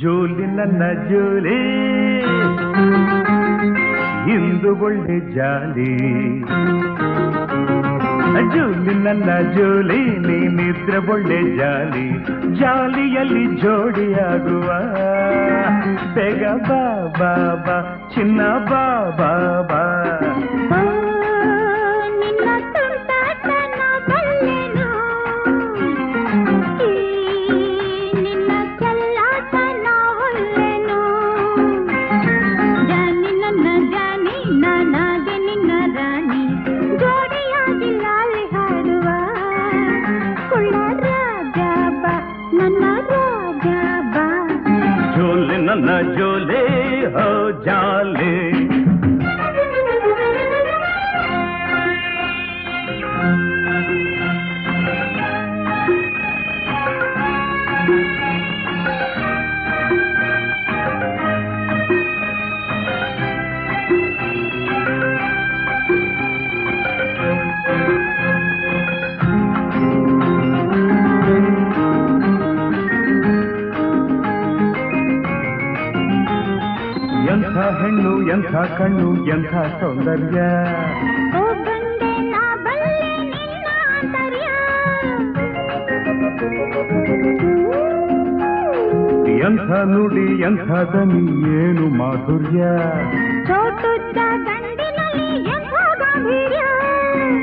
ಜೋಲಿ ನನ್ನ ಜೋಲಿ ಇಂದು ಒಳ್ಳೆ ಜಾಲಿ ಜೋಲಿ ನನ್ನ ಜೋಲಿ ನೀನಿದ್ರೆ ಒಳ್ಳೆ ಜಾಲಿ ಜಾಲಿಯಲ್ಲಿ ಜೋಡಿಯಾಗುವ ಬೇಗ ಬಾ ಬಾ ಬಾ ಚಿನ್ನ ಬಾ ಬಾ ಬಾ பின்னாலே ಎಂಥ ಕಣ್ಣು ಎಂಥ ಸೌಂದರ್ಯ ಎಂಥ ನುಡಿ ಎಂಥ ದನಿ ಏನು ಮಾಧುರ್ಯ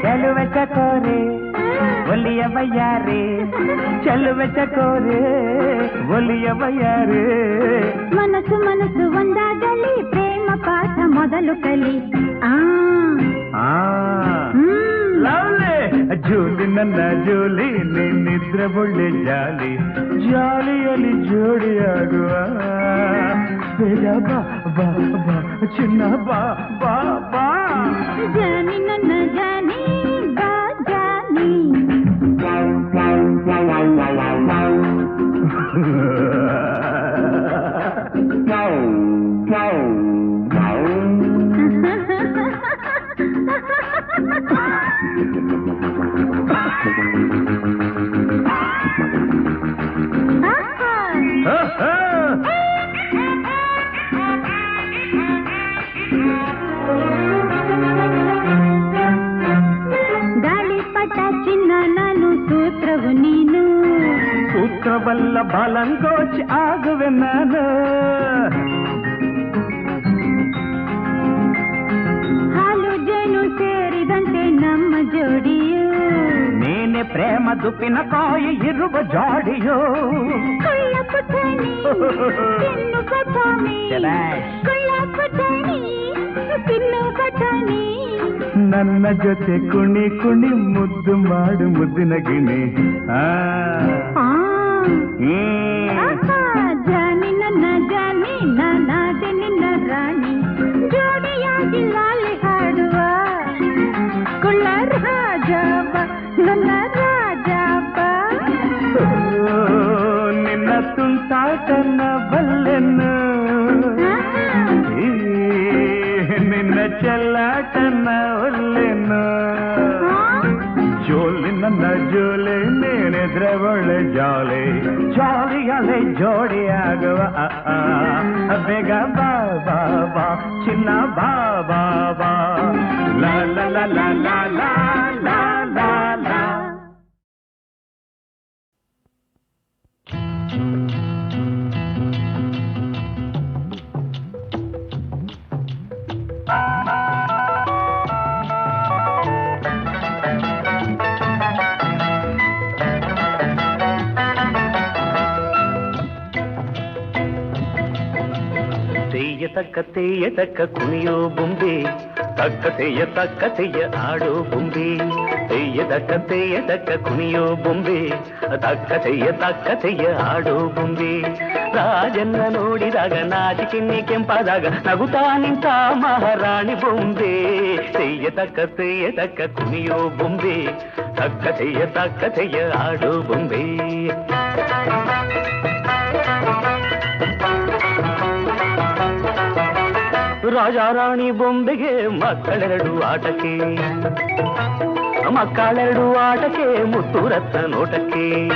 ಚಲುವ ಚಕೋರೆ ಒಲಿಯ ಬಯ್ಯಾರೆ ಚೆಲುವ ಚಕೋರೆ ಒಲಿಯ ಬಯ್ಯಾರೆ ಮನಸ್ಸು ಮನಸ್ಸು ಒಂದಾಗಲಿ ಪ್ರೇಮ ಪಾಠ ಮೊದಲು ಕಲಿ. ಆ. ಜೋಲಿ ನನ್ನ ಜೋಲಿ ನಿನ್ನಿದ್ರ ಒಳ್ಳೆ ಜಾಲಿ. ಜಾಲಿಯಲ್ಲಿ ಜೋಡಿಯಾಗುವ. ಬೇಗ ಬಾ ಬಾ ಬಾ ಚಿನ್ನ ಬಾ ಬಾ ಬಾ. ಜಾಲಿ ನನ್ನ ಜಾನಿ ಪುಟಾಣಿ ಇರುವ ಜಾಡಿಯೋ. ನನ್ನ ಜೊತೆ ಕುಣಿ ಕುಣಿ ಮುದ್ದು ಮಾಡು ಮುದ್ದಿನ ಗಿಣಿ. ಆ. ತಾಟನ ಬಲ್ಲೆನು ನಿನ್ನ ಚೆಲ್ಲಾಟನ ಒಲ್ಲೆನು ಜೋಲಿ ನನ್ನ ಜೋಲೆ ನೇನೆದ್ರವಳೆ ಜಾಲೆ ಜಾಲಿಯಲೆ ಜೋಡಿಯಾಗುವ ಬೇಗ ಬಾ ಬಾ ಬಾ ಚಿನ್ನ ಬಾ ಬಾ ಬಾ ಲ ಲ ಲ ಲ ಲ ತೆಯ್ಯತಕ್ಕ ತೆಯ್ಯತಕ್ಕ ಕುಣಿಯೋ ಬೊಂಬೆ ತಕ್ಕ ತೆಯ್ಯ ತಕ್ಕ ತೆಯ್ಯ ಆಡೋ ಬೊಂಬೆ ತೆಯ್ಯ ತಕ್ಕ ತೆಯ್ಯ ತಕ್ಕ ಕುಣಿಯೋ ಬೊಂಬೆ ತಕ್ಕ ತೆಯ್ಯ ತಕ್ಕ ತೆಯ್ಯ ಆಡೋ ಬೊಂಬೆ ರಾಜನ್ನ ನೋಡಿದಾಗ ನಾಚಿಕೆನ್ನಿ ಕೆಂಪಾದಾಗ ನಗುತ್ತಾ ನಿಂತ ಮಹಾರಾಣಿ ಬೊಂಬೆ ತೆಯ್ಯ ತಕ್ಕ ತೆಯ್ಯ ತಕ್ಕ ಕುಣಿಯೋ ಬೊಂಬೆ ತಕ್ಕ ತೆಯ್ಯ ತಕ್ಕ ತೆಯ್ಯ ಆಡೋ ಬೊಂಬೆ ರಾಜಾರಾಣಿ ಬೊಂಬೆಗೆ ಮಕ್ಕಳೆರಡು ಆಟಕ್ಕೆ. ಮಕ್ಕಳೆರಡು ಆಟಕ್ಕೆ ಮುತ್ತುರತ್ತ ನೋಟಕ್ಕೆ.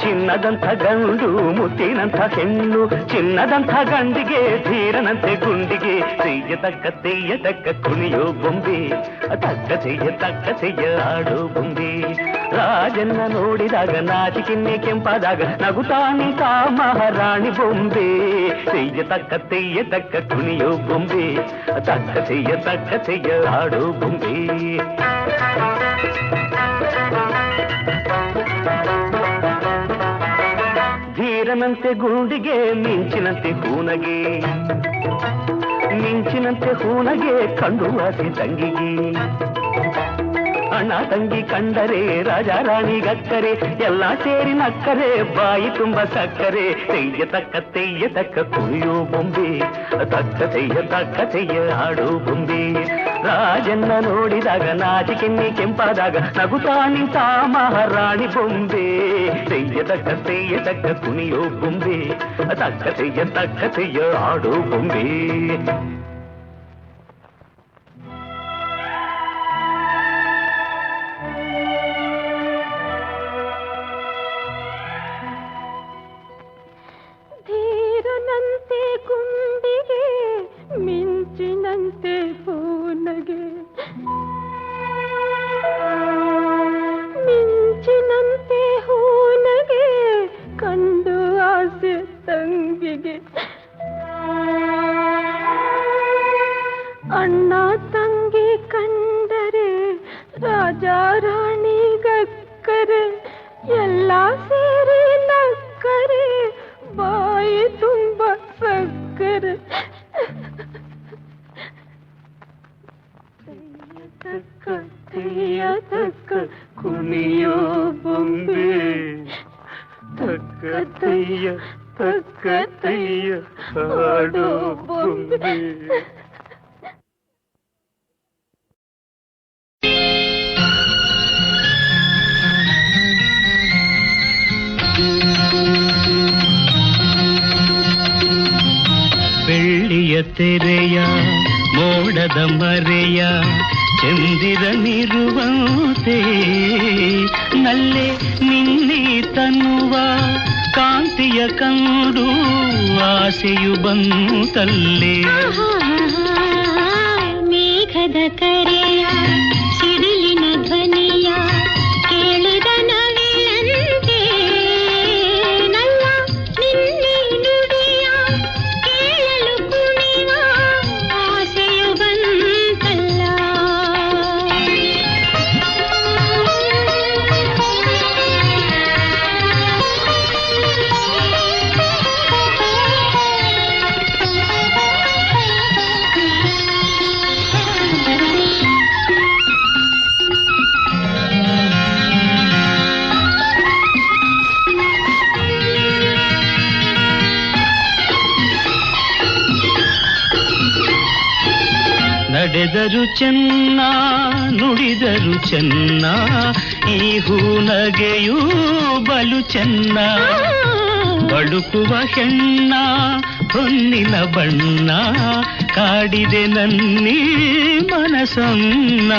ಚಿನ್ನದಂಥ ಗಂಡು ಮುತ್ತಿನಂಥ ಹೆಣ್ಣು ಚಿನ್ನದಂಥ ಗಂಡಿಗೆ ಧೀರನಂತೆ ಗುಂಡಿಗೆ ತೆಯ್ಯ ತಕ್ಕ ತೆಯ್ಯ ತಕ್ಕ ಕುಣಿಯೋ ಬೊಂಬೆ ತಕ್ಕ ತೆಯ್ಯ ತಕ್ಕ ತೆಯ್ಯ ಆಡೋ ಬೊಂಬೆ ರಾಜನ್ನ ನೋಡಿದಾಗ ನಾಚಿಕೆನ್ನೆ ಕೆಂಪಾದಾಗ ನಗುತ್ತಾ ನಿಂತ ಮಹಾರಾಣಿ ಬೊಂಬೆ ತೆಯ್ಯ ತಕ್ಕ ತೆಯ್ಯ ತಕ್ಕ ಕುಣಿಯೋ ಬೊಂಬೆ ತಕ್ಕ ತೆಯ್ಯ ತಕ್ಕ ತೆಯ್ಯ ಆಡೋ ಬೊಂಬೆ ಧೀರನಂತೆ ಗುಂಡಿಗೆ ಮಿಂಚಿನಂತೆ ಹೂನಗೆ ಮಿಂಚಿನಂತೆ ಹೂನಗೆ ಕಂಡು ಆಸೆ ತಂಗಿಗೆ ಅಣ್ಣ ತಂಗಿ ಕಂಡರೆ ರಾಜ ರಾಣಿ ಗಕ್ಕರೆ ಎಲ್ಲ ಸೇರಿ ನಕ್ಕರೆ ಬಾಯಿ ತುಂಬ ಸಕ್ಕರೆ ತೆಯ್ಯ ತಕ್ಕ ತೆಯ್ಯ ತಕ್ಕ ಕುಣಿಯೋ ಬೊಂಬೆ ತಕ್ಕ ತೆಯ್ಯ ತಕ್ಕ ತೆಯ್ಯ ಆಡೋ ಬೊಂಬೆ ರಾಜನ್ನ ನೋಡಿದಾಗ ನಾಚಿಕೆನ್ನಿ ಕೆಂಪಾದಾಗ ನಗುತ್ತಾ ನಿಂತ ಮಹಾರಾಣಿ ಬೊಂಬೆ ತೆಯ್ಯ ತಕ್ಕ ತೆಯ್ಯ ತಕ್ಕ ಕುಣಿಯೋ ಬೊಂಬೆ ತಕ್ಕ ತೆಯ್ಯ ತಕ್ಕ ತೆಯ್ಯ ಆಡೋ ಬೊಂಬೆ ತಕ್ಕ ತೆಯ್ಯ ತಕ್ಕ ಕುಣಿಯೋ ಬೊಂಬೆ ತಕ್ಕ ತೆಯ್ಯ ತಕ್ಕ ತೆಯ್ಯ ಆಡೋ ಬೊಂಬೆ ಕಂಡು ಆಸೆಯು ಬಂತಲ್ಲೇ ಮೇಘದ ಕರೆಯ ನಡೆದರು ಚೆನ್ನ, ನುಡಿದರು ಚೆನ್ನ. ಈ ಹೂನಗೆಯೂ ಬಲು ಚೆನ್ನ. ಬಳುಕುವ ಹೆಣ್ಣ, ಹೊನ್ನಿನ ಬಣ್ಣ. ಕಾಡಿದೆ ನನ್ನಿ ಮನಸನ್ನ.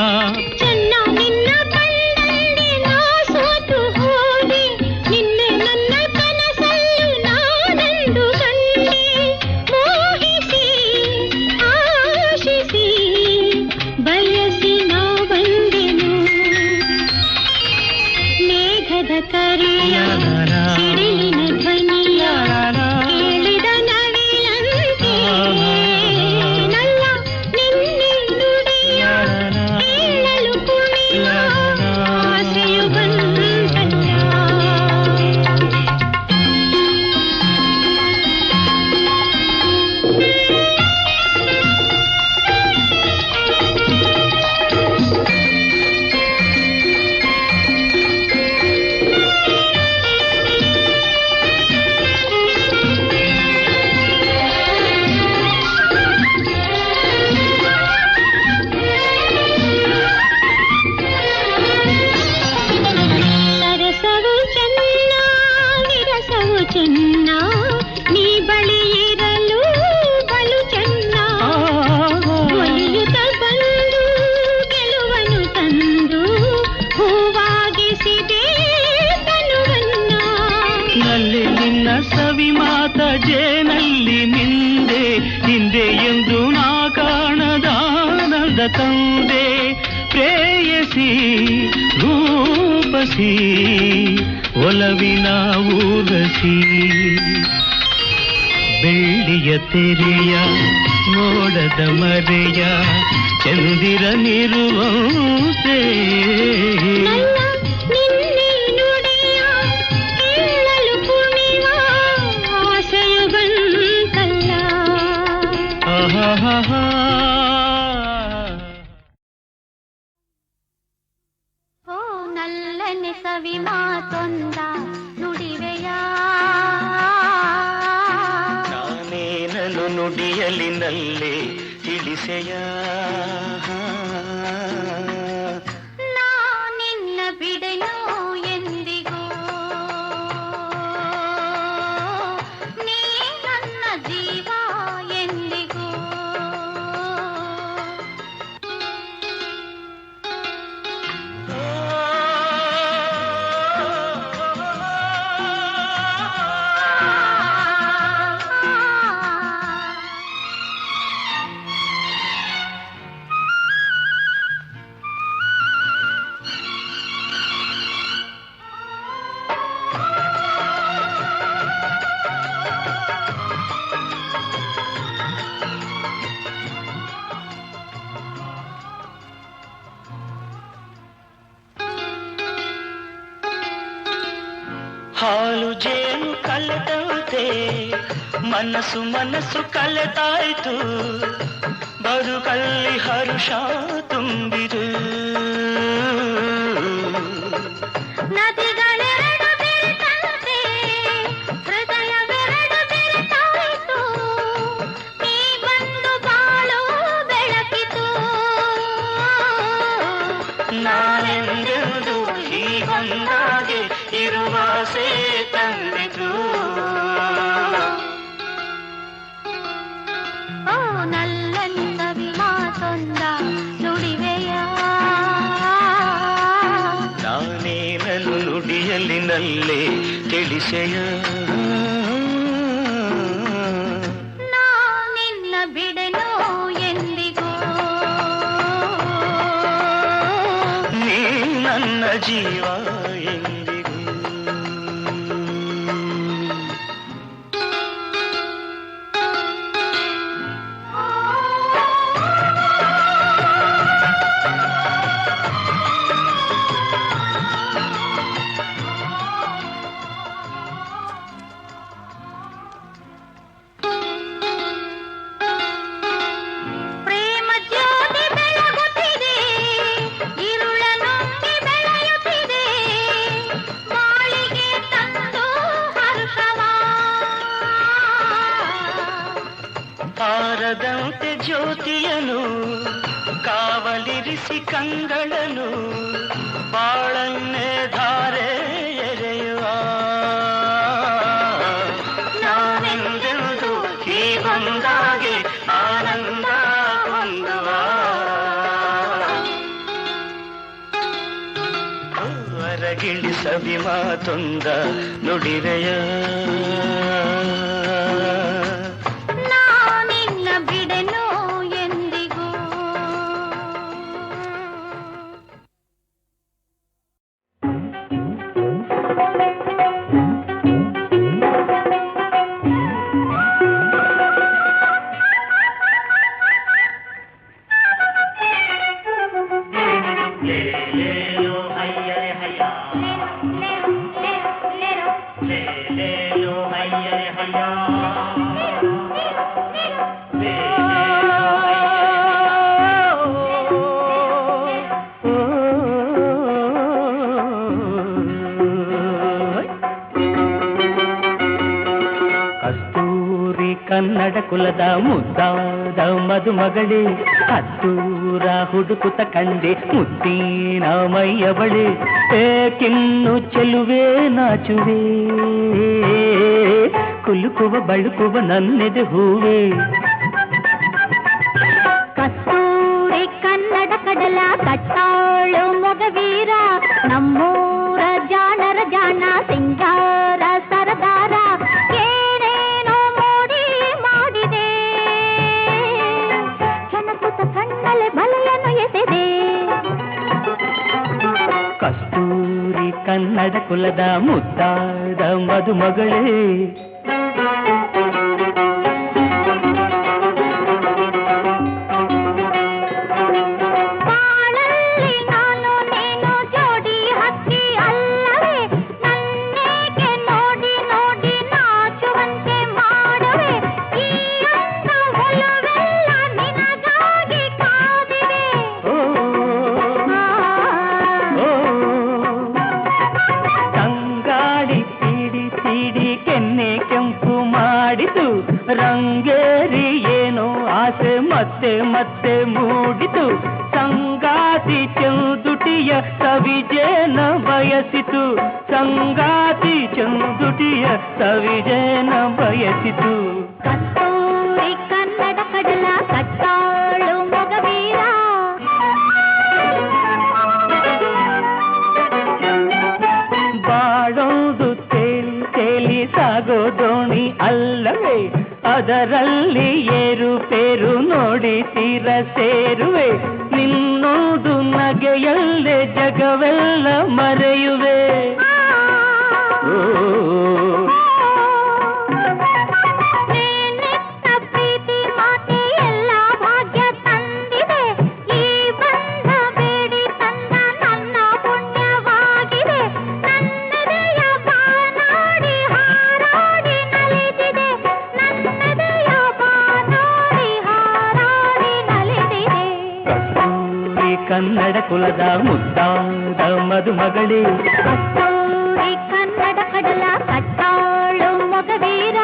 ಒಲವಿನ ಊರಸಿ ಬೆಳ್ಳಿಯ ತೆರೆಯ ಮೋಡದ ಮರೆಯ ಚಂದಿರ ನಿರುವಂತೆ. ha ha ha ಮನಸ್ಸು ಮನಸ್ಸು ಕಲೆತಾಯ್ತು ಬದುಕಲ್ಲಿ ಹರುಷ ತುಂಬಿರು ನಾನೆಂದೆಂದು ಹೀಗೊಂದಾಗೆ ಇರುವ ಸೇ ತಂದಿತು. ನುಡಿಯಲಿನಲ್ಲೇ ತಿಳಿಸೆಯ ಎಂದಾಗೆ ಆನಂದ ಕುಂದವ ಹೊರಗಿಳಿಸಬಿ ಮಾತೊಂದ ನುಡಿರೆಯ. ಕನ್ನಡ ಕುಲದ ಮುದ್ದಾದ ಮದುಮಗಳೇ ಹತ್ತೂರ ಹುಡುಕುತ್ತ ಕಂಡೆ ಮುದ್ದಿನ ಮೈಯ ಬಳಿ ಏಕಿನ್ನು ಚೆಲುವೆ ನಾಚುವೆ ಕುಲುಕುವ ಬಳುಕುವ ನನ್ನೆದೆ ಹೂವೇ ಕಸ್ತೂರಿ ಕನ್ನಡ ಕಡಲ ಕಟ್ಟಾಳು ಮೊಗವೀರ கன்னட குலதா முத்தாட மதுமகளே. ಮೂಡಿತು ಸಂಗಾತಿ ಚಂದುಟಿಯ ಸವಿಜೇನ ಬಯಸಿತು ಸಂಗಾತಿ ಚಂದುಟಿಯ ಸವಿಜೇನ ಬಯಸಿತು ಕಸ್ತೂರಿ ಕನ್ನಡ ಕಡಲ ಕಟ್ಟಾಳು ಮೊಗವೀರ ಬಾಳೋದು ತೇಲಿ ತೇಲಿ ಸಾಗೋ ದೋಣಿ ಅಲ್ಲವೇ ಅದರಲ್ಲಿ ಏರು ಪೇರು ನೋಡಿ ತೀರ ಸೇರುವೆ. ನಿನ್ನೋದು ನಗೆಯಲ್ಲೇ ಜಗವೆಲ್ಲ ಮರೆಯುವೆ. ಓ, ಕನ್ನಡ ಕುಲದ ಮುದ್ದಾದ ಮದುಮಗಳೇ ಕಸ್ತೂರಿ ಕನ್ನಡ ಕಡಲ ಕಟ್ಟಾಳು ಮೊಗವೀರ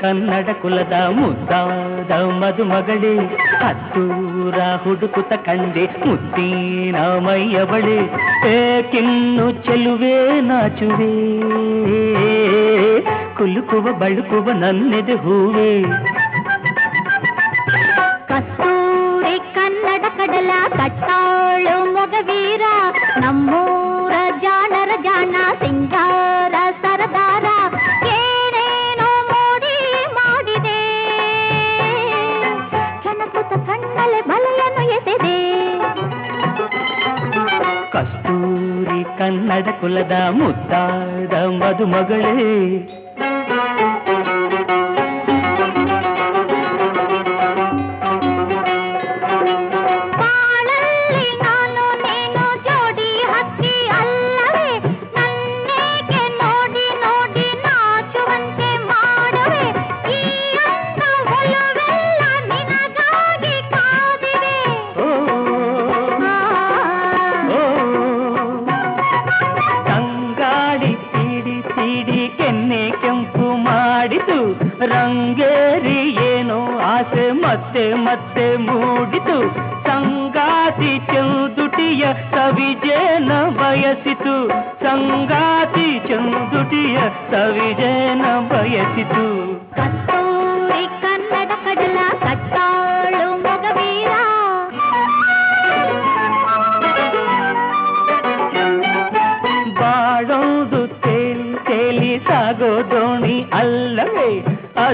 ಕನ್ನಡ ಕುಲದ ಮುದ್ದಾದ ಮದುಮಗಳೇ ಹತ್ತೂರ ಹುಡುಕುತ್ತ ಕಂಡೆ ಮುದ್ದಿನ ಮೈಯ ಬಳಿ ಏಕಿನ್ನು ಚೆಲುವೆ ನಾಚುವೆ ಕುಲುಕುವ ಬಳುಕುವ ನನ್ನೆದೆ ಹೂವೇ ಕಸ್ತೂರಿ ಕನ್ನಡ ಕಡಲ ಕಟ್ಟಾಳು ಮೊಗವೀರ ನಮ್ಮೂರ ಜಾಣರ ಜಾಣ ಸಿಂಗಾರ ಸರದಾರ ಏನೇನೋ ಮೋಡಿ ಮಾಡಿದೆ ಕೆಣಕುತ್ತ ಕಣ್ಣಲೆ ಬಲೆಯನ್ನು ಎಸೆದೆ ಕಸ್ತೂರಿ ಕನ್ನಡ ಕುಲದ ಮುದ್ದಾದ ಮದುಮಗಳೇ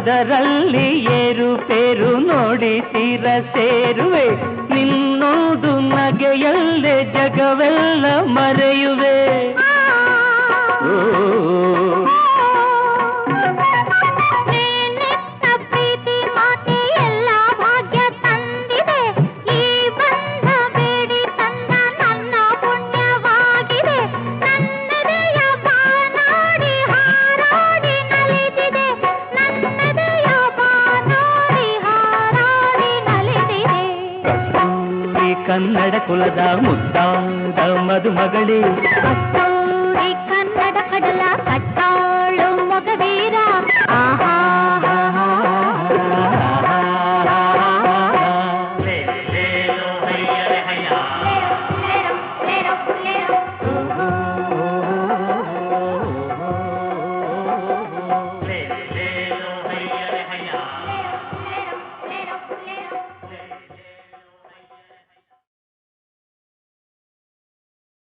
ಅದರಲ್ಲಿ ನೋಡಿ ತೀರ ಸೇರುವೆ. ನಿನ್ನೋದು ನಗೆಯಲ್ಲೇ ಜಗವೆಲ್ಲ ಮರೆಯುವೆ. ಕನ್ನಡ ಕುಲದ ಮುದ್ದಾದ ಮದುಮಗಳೇ ಕನ್ನಡ ಕಡಲ ಕಟ್ಟಾಳು ಮಗವೀರ